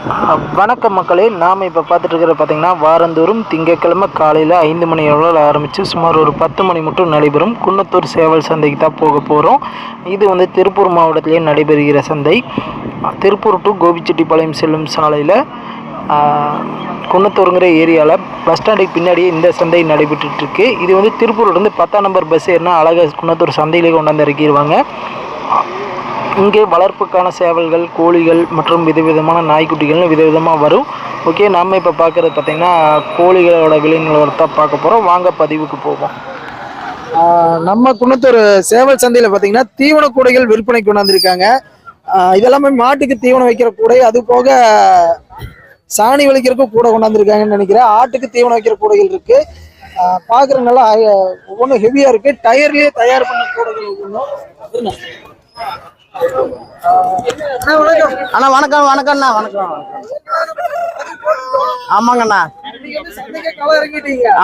வணக்கம் மக்களே நாம் இப்போ பார்த்துட்டு இருக்கிற வாரந்தோறும் திங்கட்கிழமை காலையில் ஐந்து மணி அளவில் ஆரம்பித்து சுமார் ஒரு பத்து மணி மட்டும் நடைபெறும் குன்னத்தூர் சேவல் சந்தைக்கு தான் போக போகிறோம் இது வந்து திருப்பூர் மாவட்டத்திலே நடைபெறுகிற சந்தை. திருப்பூர் டு கோபிச்செட்டிப்பாளையம் செல்லும் சாலையில் குன்னத்தூருங்கிற ஏரியாவில் பஸ் ஸ்டாண்டுக்கு பின்னாடியே இந்த சந்தை நடைபெற்றுருக்கு இது வந்து திருப்பூர்லேருந்து பத்தாம் நம்பர் பஸ் ஏறினா அழகாக குன்னத்தூர் சந்தையிலே கொண்டாந்து இறக்கிடுவாங்க இங்கே வளர்ப்புக்கான சேவல்கள் கோழிகள் மற்றும் விதவிதமான நாய்க்குட்டிகள்னு விதவிதமாக வரும். ஓகே நம்ம இப்போ பார்க்குறது பார்த்திங்கன்னா கோழிகளோட விலை நிலவரத்தை பார்க்க போகிறோம் வாங்க பதிவுக்கு போவோம். நம்ம குணத்தூர் சேவல் சந்தையில் பார்த்திங்கன்னா தீவன கூடைகள் விற்பனைக்கு கொண்டாந்துருக்காங்க. இதெல்லாமே மாட்டுக்கு தீவனம் வைக்கிற கூடை அது போக சாணி வலிக்கிறதுக்கும் கூட கொண்டாந்துருக்காங்கன்னு நினைக்கிறேன். ஆட்டுக்கு தீவனம் வைக்கிற கூடைகள் இருக்குது பார்க்குற நல்லா ஒவ்வொன்றும் ஹெவியாக இருக்குது டயர்லேயே தயார் பண்ண கூடைகள் ஒவ்வொன்றும் அண்ணா, வணக்கம். வணக்கம் வணக்கம்ண்ணா வணக்கம். ஆமாங்கண்ணா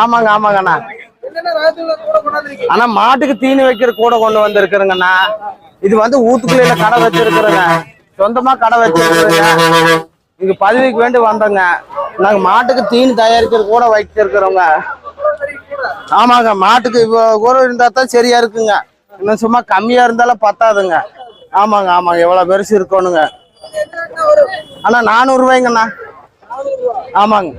ஆமாங்க ஆமாங்கண்ணா என்னென்ன அண்ணா மாட்டுக்கு தீனி வைக்கிற கூட கொண்டு வந்திருக்கிறேங்கண்ணா இது வந்து ஊத்துக்குள்ள கடை வச்சிருக்கிறேங்க. சொந்தமா கடை வச்சிருக்கிறேங்க. இங்க பதவிக்கு வேண்டி வந்தோங்க. நாங்க மாட்டுக்கு தீனி தயாரிக்கிற கூட வச்சிருக்கிறோங்க ஆமாங்க மாட்டுக்கு இவ்வளவு இருந்தா தான் சரியா இருக்குங்க. இன்னும் சும்மா கம்மியா இருந்தாலும் பத்தாதுங்க. ஆமாங்க ஆமாங்க. எவ்வளோ பெருசு இருக்கணுங்க. அண்ணா நானூறுரூவாய்ங்கண்ணா. ஆமாங்க.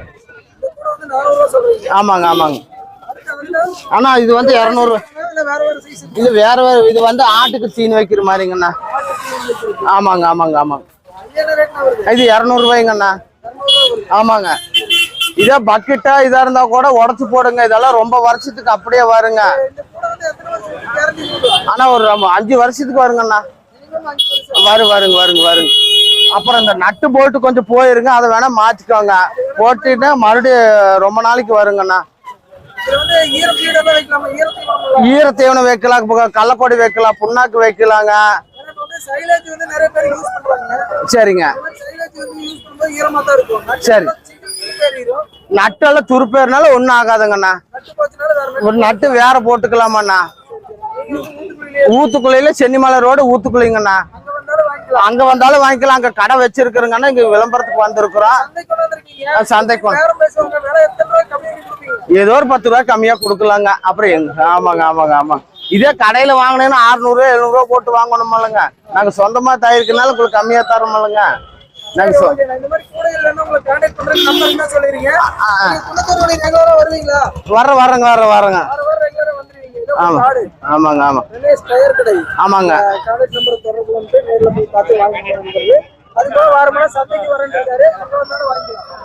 ஆமாங்க ஆமாங்க. அண்ணா இது வந்து இரநூறு. இது வேற வேற இது வந்து ஆட்டுக்கு சீன் வைக்கிற மாதிரிங்கண்ணா. ஆமாங்க ஆமாங்க ஆமாங்க. இது இரநூறுவாய்ங்கண்ணா. ஆமாங்க. இதே பக்கெட்டா இதா இருந்தா கூட உடச்சு போடுங்க. இதெல்லாம் ரொம்ப வருஷத்துக்கு அப்படியே வருங்க. ஆனால் ஆனா ஒரு அஞ்சு வருஷத்துக்கு வருங்கண்ணா. வரும் வருங்க வருங்க வருங்க. அப்புறம் இந்த நட்டு போட்டு கொஞ்சம் போயிருங்க அதை வேணா மாத்திக்கோங்க. போட்டுட்டு மறுபடியும் ரொம்ப நாளைக்கு வருங்கண்ணா. தீவனம் ஈரத்தீவனம் வைக்கலாம்? கள்ளக்கொடி வைக்கலாம் புண்ணாக்கு வைக்கலாங்க. சரிங்க. சரி. நட்டெல்லாம் துருப்பேறனால ஒன்றும் ஆகாதுங்கண்ணா. ஒரு நட்டு வேற போட்டுக்கலாமாண்ணா. ஊத்துக்குள்ளையில சென்னிமலை ரோடு ஊத்துக்குள்ளைங்கண்ணா. அங்க வந்தாலும் வாங்கிக்கலாம். அங்க கடை வச்சிருக்கிறோங்கண்ணா இங்க விளம்பரத்துக்கு வந்திருக்கிறோம். சந்தைக்கு? ஏதோ ஒரு பத்து ரூபாய் கம்மியா கொடுக்கலாங்க. அப்புறம் எங்க ஆமாங்க ஆமாங்க ஆமாங்க. இதே கடையில வாங்கினேன்னா அறுநூறு எழுநூறுவா போட்டு வாங்கணுமில்லங்க நாங்க சொந்தமா தயாரிக்கிறதுனால உங்களுக்கு கம்மியா ரெகுலரா வருவீங்களா? வர வரங்க வர வரங்க ஆமா. ஆமாங்க ஆமா. ஆமாங்க.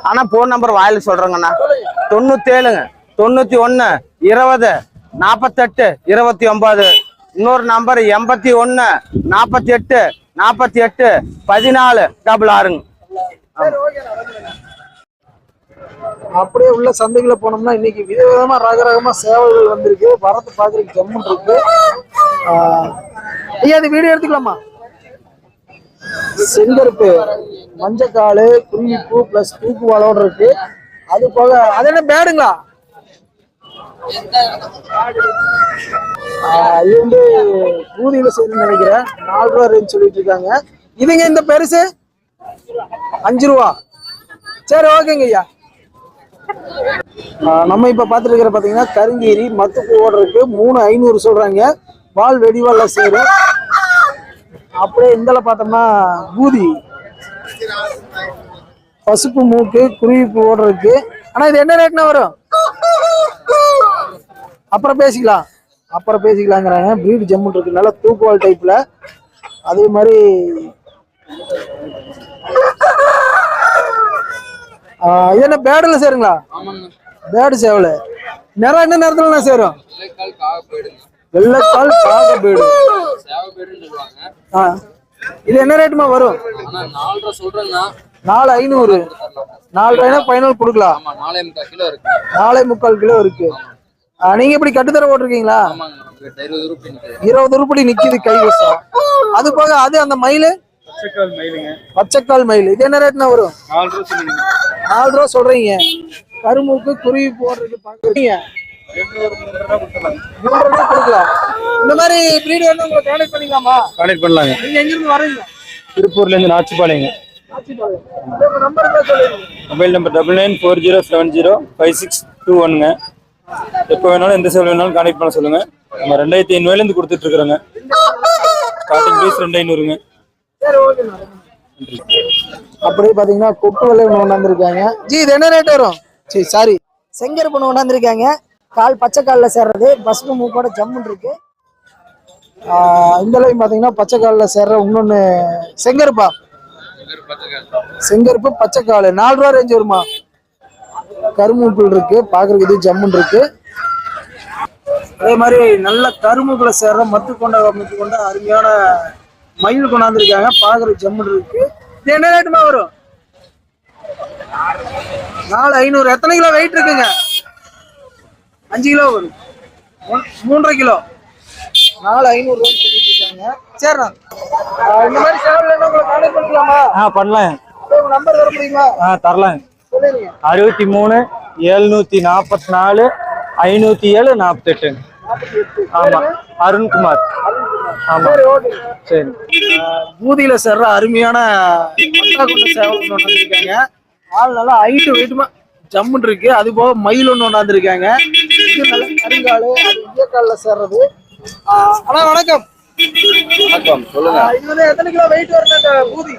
ஆனா போன் நம்பர் வாயில சொல்றேங்கண்ணா. தொண்ணூத்தேழுங்க. தொண்ணூத்தி ஒண்ணு இருபது நாப்பத்தெட்டு இருபத்தி ஒன்பது இன்னொரு நம்பர் எண்பத்தி ஒண்ணு நாப்பத்தி எட்டு நாப்பத்தி எட்டு பதினாலு டபுள் ஆறுங்க அப்படியே உள்ள சந்தைகளை போனோம்னா இன்னைக்கு விதவிதமா ரகரகமா சேவல்கள் வந்திருக்கு. வரத்து பாக்குறதுக்கு ஜம்முன் இருக்கு. ஐயா இது வீடியோ எடுத்துக்கலாமா? செங்கருப்பு மஞ்சக்காலு குருவிப்பூ பிளஸ் தூக்குவாலோட இருக்கு. அது போக அது என்ன பேடுங்களா? இது வந்து பூதியில செய்யணும்னு நினைக்கிறேன். நாலு ரூபா ரேஞ்ச் சொல்லிட்டு இருக்காங்க. இதுங்க இந்த பெருசு? அஞ்சு ரூபா. சரி ஓகேங்க ஐயா. நம்ம இப்ப பார்த்துட்டு பார்த்தீங்கன்னா பாத்தீங்கன்னா கருங்கீரி மத்து பூவோட மூணு ஐநூறு சொல்றாங்க. வால் வெடிவால்ல சேரும். அப்படியே இந்தல பார்த்தோம்னா பூதி. பசுப்பு மூக்கு குருவி ஓடுறதுக்கு இருக்கு. ஆனா இது என்ன ரேட்னா வரும்? அப்புறம் பேசிக்கலாம். அப்புறம் பேசிக்கலாங்கிறாங்க. பிரீடு ஜம்முன் இருக்கு நல்லா தூக்குவால் டைப்ல அதே மாதிரி இது என்ன பேடுல சேருங்களா? பேடு சேவல். நிறம் என்ன நேரத்துல சேரும்? வெள்ளைக்கால் காக பேடு இது என்ன ரேட்டுமா வரும்? நாலு ஐநூறு. நாலு ரூபாய்னா ஃபைனல் கொடுக்கலாம். நாலே முக்கால் கிலோ இருக்கு. நீங்க இப்படி கட்டுத்தர போட்டிருக்கீங்களா? இருபது ரூபாய் நிக்குது கைவசம். அது போக அது அந்த மயிலு? பச்சைக்கால் மயிலுங்க. பச்சைக்கால் மயில். இது என்ன ரேட்னா வரும்? நாலு ரூபா சொன்னீங்க நாலு ரூபா சொல்றீங்க. கரும்புக்கு குருவி போடுறதுக்கு பாக்குறீங்க மூன்று ரூபா கொடுக்கலாம். இந்த மாதிரி பிரீடு வேணும் உங்களை கான்டாக்ட் பண்ணிக்கலாமா? கான்டெக்ட் பண்ணலாங்க. நீங்க எங்கிருந்து வரீங்க திருப்பூர்ல இருந்து mobile number double nine four zero seven zero five six two ஒன்னுங்க. எப்போ வேணாலும் எந்த சேவல் வேணாலும் கான்டெக்ட் பண்ண சொல்லுங்க. நம்ம ரெண்டாயிரத்தி ஐநூறுலேருந்து கொடுத்துட்டு இருக்கிறோங்க. ஸ்டார்டிங் ப்ரைஸ் ரெண்டு ஐநூறுங்க. அப்படியே பாத்தீங்கன்னா கொக்கு விலை ஒன்று கொண்டாந்துருக்காங்க ஜி இது என்ன ரேட் வரும்? சரி சாரி செங்கருப்பு ஒன்று கொண்டாந்துருக்காங்க கால் பச்சை காலில் சேர்றது. பஸ்பு மூக்கோட ஜம்முன் இருக்கு. இந்த அளவு பாத்தீங்கன்னா பச்சை காலில் சேர்ற இன்னொன்று செங்கருப்பா? செங்கருப்பு பச்சை கால். நாலு ரூபா ரேஞ்ச் வருமா? கருமூக்குள் இருக்கு. பாக்குறதுக்கு இது ஜம்முன் இருக்கு. அதே மாதிரி நல்ல கருமுக்குள்ள சேர்ற மத்து கொண்ட மத்து கொண்ட அருமையான மயில் கொண்டாந்துருக்காங்க. பாக்குறதுக்கு ஜம்முன் இருக்கு. இது என்ன ரேட்டுமா வரும்? நாலு ஐநூறு. எத்தனை கிலோ வெயிட் இருக்குங்க? அஞ்சு கிலோ வரும். மூன்றரை கிலோ. நாலு ஐநூறு சரிண்ணா. ஆஹ் இந்த மாதிரி சேவல் வேணும் உங்களை கான்டாக்ட் பண்ணிக்கலாமா? ஆ பண்ணலாம். நம்பர் முடியுமா? ஆ தரலாம். அறுபத்தி மூணு எழுநூற்றி நாற்பத்தி நாலு ஐநூற்றி ஏழு நாற்பத்தெட்டு ஆமாம் அருண்குமார். சரி ஓகே சரி. பூதியில சேர்ற அருமையான பட்டா கொண்ட சேவல் ஒன்று வந்திருக்காங்க. ஆள் நல்லா ஹைட்டு வெயிட்டுமா ஜம்முன் இருக்கு. அது போக மயில் ஒன்று கொண்டாந்துருக்காங்க இது நல்ல கருங்காலு அது சேர்றது. அண்ணா வணக்கம். வணக்கம் சொல்லுங்க. இது எத்தனை கிலோ வெயிட் வருது அந்த பூதி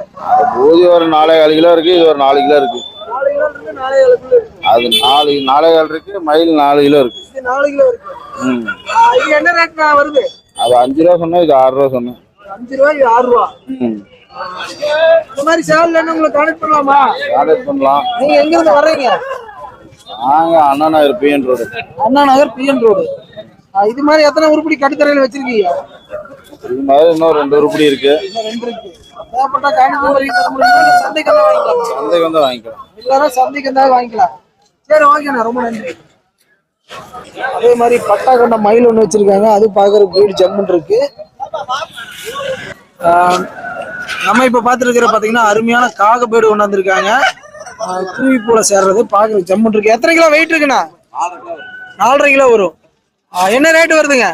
பூதி ஒரு நாலே கால் கிலோ இருக்கு இது ஒரு நாலு கிலோ இருக்கு. அது நாலு நாலே கால் இருக்கு மயில் நாலு கிலோ இருக்கு. இது நாலு கிலோ இருக்கு. ம். ஆஹ் இது என்ன ரேட் வருது? அது அஞ்சு ரூபா சொன்னேன் இது ஆறு ரூபா சொன்னேன். அஞ்சு ரூபா இது ஆறு ரூபா இந்த மாதிரி சேவல் உங்களுக்கு கனெக்ட் பண்ணலாமா? கான்டாக்ட் பண்ணலாம். நீங்க எங்க இருந்து வர்றீங்க? நாங்க Anna Nagar PN road Anna Nagar PN road இது மாதிரி எத்தனை உருப்படி கட்டுத்தரையில வச்சிருக்கீங்க? இது மாதிரி இன்னும் ரெண்டு உருப்படி இருக்கு. ரெண்டு இருக்கு. தேவைப்பட்டா சந்தைக்கு வந்தா வாங்கிக்கலாம்? சந்தைக்கு வந்து வாங்கிக்கலாம். எல்லாரும் சந்தைக்கு வந்தா வாங்கிக்கலாம். சரி ஓகேண்ணா. ரொம்ப நன்றி. அதே மாதிரி பட்டா கொண்ட மயில் ஒன்று வச்சிருக்காங்க. அது பார்க்குற வீடு ஜம்முன் இருக்கு. நம்ம இப்ப பார்த்துருக்கிற பாத்தீங்கன்னா அருமையான காகப்பேடு கொண்டாந்துருக்காங்க. குருவி போல சேர்றது பார்க்குற ஜம்முன் இருக்கு. எத்தனை கிலோ வெயிட் இருக்குண்ணா? நாலரை கிலோ வரும். என்ன ரேட்டு வருதுங்க?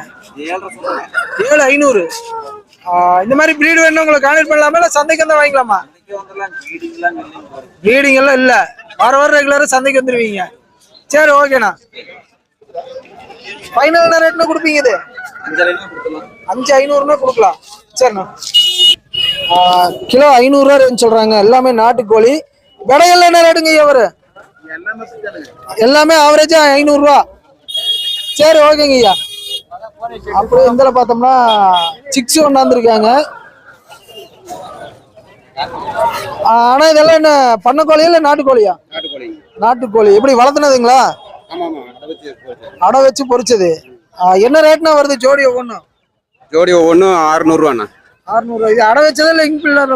ஏழு ஐநூறு. இந்த மாதிரி பிரீடு வேணும் உங்களை கான்டாக்ட் பண்ணலாமா? இல்லை சந்தைக்கு வந்தா வாங்கிக்கலாமா? ப்ரீடிங் எல்லாம் இல்ல. வார வாரம் ரெகுலரா சந்தைக்கு வந்துருவீங்க. சரி ஓகேண்ணா ஃபைனல் என்ன ரேட்னா கொடுப்பீங்க இது? அஞ்சு ஐநூறுனா கொடுக்கலாம். சரிண்ணா. கிலோ ஐநூறுரூவா ரேஞ்ச் சொல்றாங்க. எல்லாமே நாட்டுக்கோழி. விடையெல்லாம் என்ன ரேட்டுங்க ஐயா எல்லாமே ஆவரேஜா ஐநூறுரூவா. சரி ஓகேங்க ஐயா. அப்படியே இதில் பார்த்தோம்னா சிக்ஸ் கொண்டாந்துருக்காங்க. ஆனா இதெல்லாம் என்ன பண்ணக்கோழியா இல்லை நாட்டுக்கோழியா? நாட்டுக்கோழி. நாட்டுக்கோழி. எப்படி வளர்த்துனதுங்களா? அடை வச்சு பொரிச்சது ஆ, என்ன ரேட்னா வருது ஜோடி ஒவ்வொன்றும்? ஜோடி ஒவ்வொன்றும் அறுநூறுவாண்ணா அறுநூறுவா இது அடை வச்சதா இல்லை இங்க் பில்லர்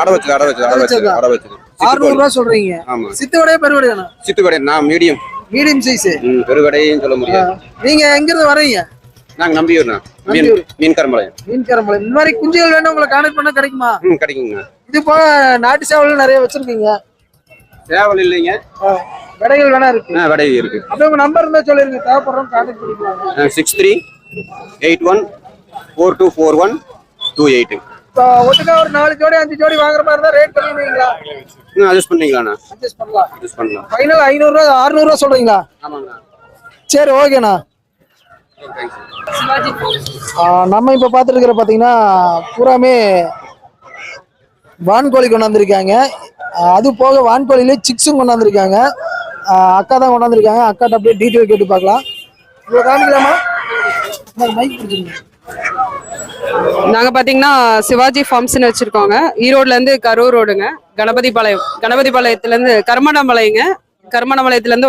அடை வச்சு அடை வச்சு அடை வச்சு? அடை வச்சு அறுநூறுவா சொல்றீங்க. ஆமா. சித்துவடையா பெருவடையாண்ணா. சித்துக்கடை நான் மீடியம். மீடியம் சைஸ் ம் பெருகடையும் சொல்ல முடியாது. நீங்க எங்கிருந்து வர்றீங்க? நாங்க நம்பியூர்ண்ணா. மீன் நம்பியூர். மீன் கரம்பாளையம். மீன்காரமலை இந்த மாதிரி குஞ்சுகள் வேணும் உங்களை கான்டாக்ட் பண்ண கிடைக்குமா? ம் கிடைக்குங்க இது போக நாட்டு சேவல் நிறைய வச்சிருக்கீங்க. சேவல் இல்லைங்க. விடைகள் வேணா இருக்கு. ஆ வடை இருக்கு. அப்படியே உங்க நம்பர் இருந்தா சொல்லிருங்க. தேவைப்படுறோம் கான்டாக்ட் பண்ணிக்கலாம். Six three eight one four two four one two இப்போ ஒட்டுக்கா ஒரு நாலு ஜோடி அஞ்சு ஜோடி வாங்குற மாதிரி இருந்தா ரேட் பண்ணுவீங்களா அட்ஜஸ்ட் பண்ணிக்கலாண்ணா அட்ஜஸ்ட் பண்ணலாம். அட்ஜஸ்ட் பண்ணலாம். ஃபைனல் ஐநூறுரூவா அறுநூறுவா சொல்றீங்களா? ஆமாங்கண்ணா. சரி ஓகேண்ணா. நம்ம இப்போ பார்த்துருக்கிற பார்த்தீங்கன்னா பூராமே வான்கோழி கொண்டாந்துருக்காங்க அது போக வான்கோழிலே சிக்ஸும் கொண்டாந்துருக்காங்க. அக்கா தான் கொண்டாந்துருக்காங்க. அக்காட்ட அப்படியே டீட்டெயில் கேட்டு பார்க்கலாம். இவ்வளோ காமிக்கலாமா? மைக் பிடிச்சிருங்க நாங்கள் பார்த்தீங்கன்னா சிவாஜி ஃபார்ம்ஸ்னு வச்சுருக்கோங்க. ஈரோட்லேருந்து கரூர் ரோடுங்க. கணபதி பாளையம் கணபதி பாளையத்துல கருமணம்பாளையங்க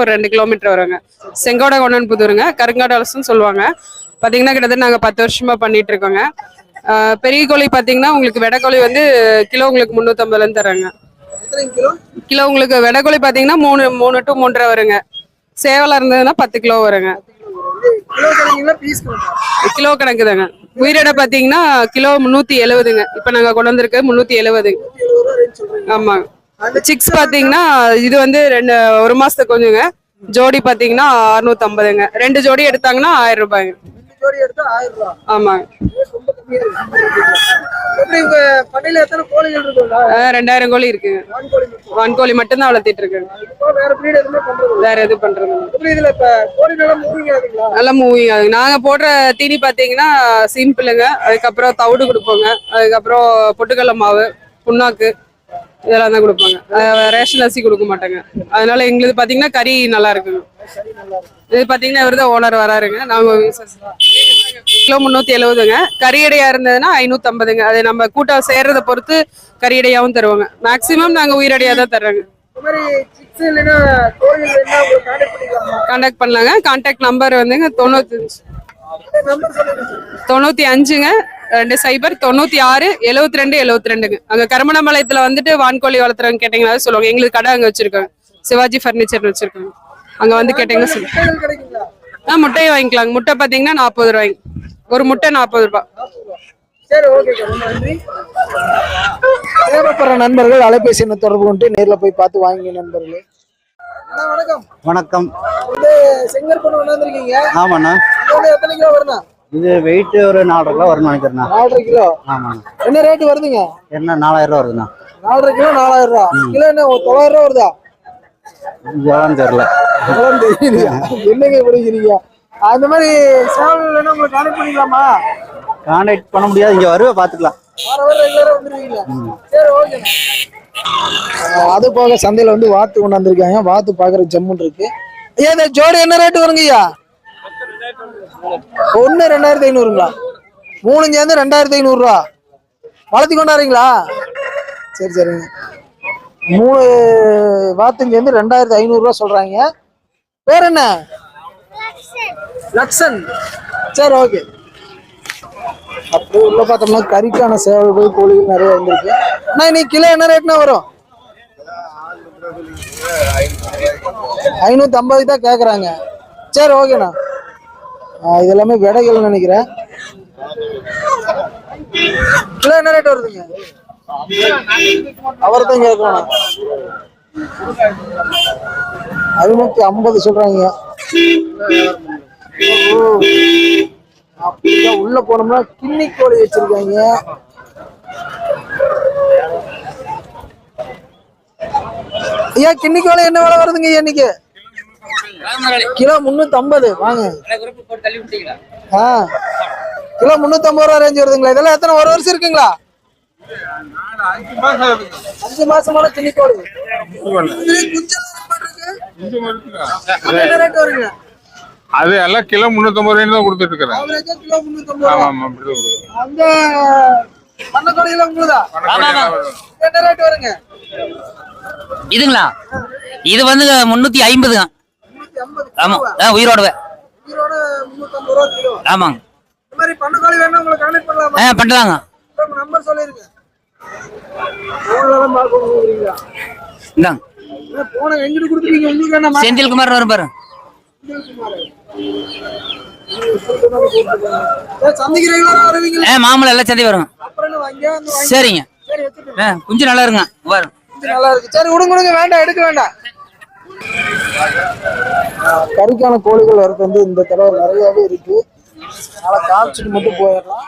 ஒரு ரெண்டு கிலோமீட்டர் வருங்க. செங்கோட கொண்டன் புதூருங்க கருங்காடலசுன்னு சொல்லுவாங்க. பார்த்தீங்கன்னா கிட்டத்தட்ட நாங்கள் பத்து வருஷமாக பண்ணிட்டு இருக்கோங்க. பெரிய கோழி பார்த்தீங்கன்னா உங்களுக்கு வெடக்கோழி வந்து கிலோ உங்களுக்கு முந்நூற்றம்பதுலேருந்து தராங்க கிலோ? கிலோ உங்களுக்கு வெடைக்கோழி பாத்தீங்கன்னா மூணு மூணு டு மூன்றரை வருங்க. சேவலா இருந்ததுன்னா பத்து கிலோ வருங்க. கிலோ தரீங்களா பீஸ் கிலோ கணக்கு தாங்க உயிரிடை பாத்தீங்கன்னா கிலோ முந்நூத்தி எழுபதுங்க இப்ப நாங்க கொண்டு வந்திருக்க முந்நூத்தி எழுபதுங்க ஆமாங்க சிக்ஸ் பாத்தீங்கன்னா இது வந்து ரெண்டு ஒரு மாசத்துக்கு கொஞ்சங்க. ஜோடி பாத்தீங்கன்னா அறுநூத்தி ஐம்பதுங்க ரெண்டு ஜோடி எடுத்தாங்கன்னா ஆயிரம் ரூபாய்ங்க. ஆமாங்க ரெண்டாயிரம் கோழி இருக்குங்க வான்கோழி மட்டும். வான்கோழி மட்டும்தான் வளர்த்திட்டு இப்போ வேற எதுவுமே பண்றது நல்லா மூவிங் ஆகுது. நாங்க போடுற தீனி பாத்தீங்கன்னா சிம்பிளுங்க. அதுக்கப்புறம் தவிடு கொடுப்போங்க. அதுக்கப்புறம் பொட்டுக்கடலை மாவு புண்ணாக்கு இதெல்லாம் தான் கொடுப்பாங்க. ரேஷன் அரிசி கொடுக்க மாட்டாங்க. அதனால எங்களுக்கு பாத்தீங்கன்னா கறி நல்லா இருக்குங்க. இது பாத்தீங்கன்னா இவர் தான் ஓனர் வராருங்க. நாங்க கிலோ முந்நூற்றி எழுபதுங்க கரியடையாக இருந்ததுன்னா ஐநூத்தி ஐம்பதுங்க அது நம்ம கூட்டம் சேர்றதை பொறுத்து கரியடையாகவும் தருவாங்க. மேக்சிமம் நாங்கள் உயிரடையாக தான் தர்றோங்க. கான்டாக்ட் பண்ணலாங்க. கான்டாக்ட் நம்பர் வந்துங்க தொண்ணூத்தஞ்சு தொண்ணூற்றி தொண்ணூத்தி அஞ்சுங்க. ரெண்டு சைபர் தொண்ணூற்றி ஆறு எழுவத்தி ரெண்டு எழுவத்தி ரெண்டுங்க அங்கே கருமணமலயத்தில் வந்துட்டு வான்கோழி வளர்த்துறவங்க கேட்டிங்கன்னா சொல்லுவாங்க. எங்களுக்கு கடை அங்கே வச்சுருக்காங்க. சிவாஜி ஃபர்னிச்சர்னு வச்சிருக்காங்க. அங்கே வந்து கேட்டீங்கன்னா சொல்லுங்க ஆ முட்டையை வாங்கிக்கலாங்க. முட்டை பாத்தீங்கன்னா நாற்பது ரூபாய்ங்க. ஒரு முட்டை நாற்பது ரூபாய் சரி ஓகே ரொம்ப நன்றி. தேவைப்படுற நண்பர்கள் அலைபேசி எண்ணை தொடர்பு கொண்டு நேர்ல போய் பார்த்து வாங்க நண்பர்களே. அண்ணா வணக்கம். வணக்கம். வந்து செங்கற்பண்ணு கொண்டாந்துருக்கீங்க ஆமாண்ணா. இதோட எத்தனை கிலோ வருண்ணா? இது வெயிட் ஒரு நாலரை கிலோ வரும்னு நினைக்கிறேண்ணா. நாலரை கிலோ? ஆமாண்ணா. என்ன ரேட்டு வருதுங்க? என்ன நாலாயிரம் ரூபா வருதுண்ணா. நாலரை கிலோ நாலாயிரம் ரூபா. கிலோ என்ன ஒரு தொள்ளாயிரம் ரூபா வருதா? தெரியல. தெரியலையா? என்னங்க படிக்கிறீங்க அந்த மாதிரி சேவல் உங்களுக்கு கான்டெக்ட் பண்ணிக்கலாமா? கான்டாக்ட் பண்ண முடியாது. இங்கே வருவே பார்த்துக்கலாம் வார வாரம் ரெகுலரா வந்துருவீங்க. சரி ஓகே அது போக சந்தையில வந்து வாத்து கொண்டாந்துருக்காங்க வாத்து பாக்குற ஜம்முன் இருக்கு. ஐயா இந்த ஜோடி என்ன ரேட் வருங்க ஐயா? ஒன்னு ரெண்டாயிரத்தி ஐநூறுங்களா? மூணு சேர்ந்து ரெண்டாயிரத்தி ஐநூறுரூவா. வளர்த்தி கொண்டாடுறீங்களா? சரி சரிங்க. மூணு வாத்துங்க வந்து ரெண்டாயிரத்தி ஐநூறுரூவா சொல்கிறாங்க பேர் என்ன? லக்ஷன். சரி ஓகே. அப்படியே உள்ள பார்த்தோம்னா கறிக்கான சேவல்கள் கோழிகள் நிறைய வந்திருக்கு. அண்ணா இன்னைக்கு கிலோ என்ன ரேட்னா வரும்? ஐநூத்தி ஐம்பது தான் கேக்குறாங்க. சரி ஓகேண்ணா இதெல்லாமே இது எல்லாமே விடைகள் நினைக்கிறேன். கிலோ என்ன ரேட் வருதுங்க? அவர்தான் கேட்கணும். ஐநூத்தி ஐம்பது சொல்றாங்க. ஓ. உள்ள போனோம்னா கிண்ணி கோழி வச்சிருக்காங்க. ஐயா கிண்ணி கோழி என்ன விலை வருதுங்க இன்னைக்கு? கிலோ முன்னூத்தி ஐம்பது வாங்க. ஆ. கிலோ முன்னூத்தி ஐம்பது ரூபா ரேஞ்ச் வருதுங்களா? இதெல்லாம் எத்தனை ஒரு வருஷம் இருக்குங்களா? அஞ்சு மாசமான இருக்கு? அது என்ன ரேட் வருங்க அது எல்லாம் கிலோ முந்நூற்றம்பது ரூபாய்னு தான் கொடுத்துட்டு இருக்கிறேன் ஆமா ஆமா கொடுக்குறேன் அந்த பண்ண கோழியெல்லாம் உங்களுதா என்ன ரேட் வருங்க? இதுங்களா? இது வந்து ஐம்பதுங்க. முன்னூத்தி ஐம்பது ஆமாம். ஆ உயிரோடவே. ஆமாங்க. பண்ணலாங்க. இந்தாங்க. வேணாமா செந்தில்குமார் வரும் பாரு. மாம்பழம் எல்லாம் சந்தை வாங்கி சரிங்க. சரி வச்சுட்டு. ஆ குஞ்சு நல்லா இருங்க. வரும். நல்லா இருக்கு. சரி விடுங்க விடுங்க. வேண்டாம் எடுக்க வேண்டாம். கறிக்கான கோழிகள் வரது வந்து இந்த தடவை நிறையவே இருக்கு. அதனால காமிச்சிட்டு மட்டும் போயிடலாம்.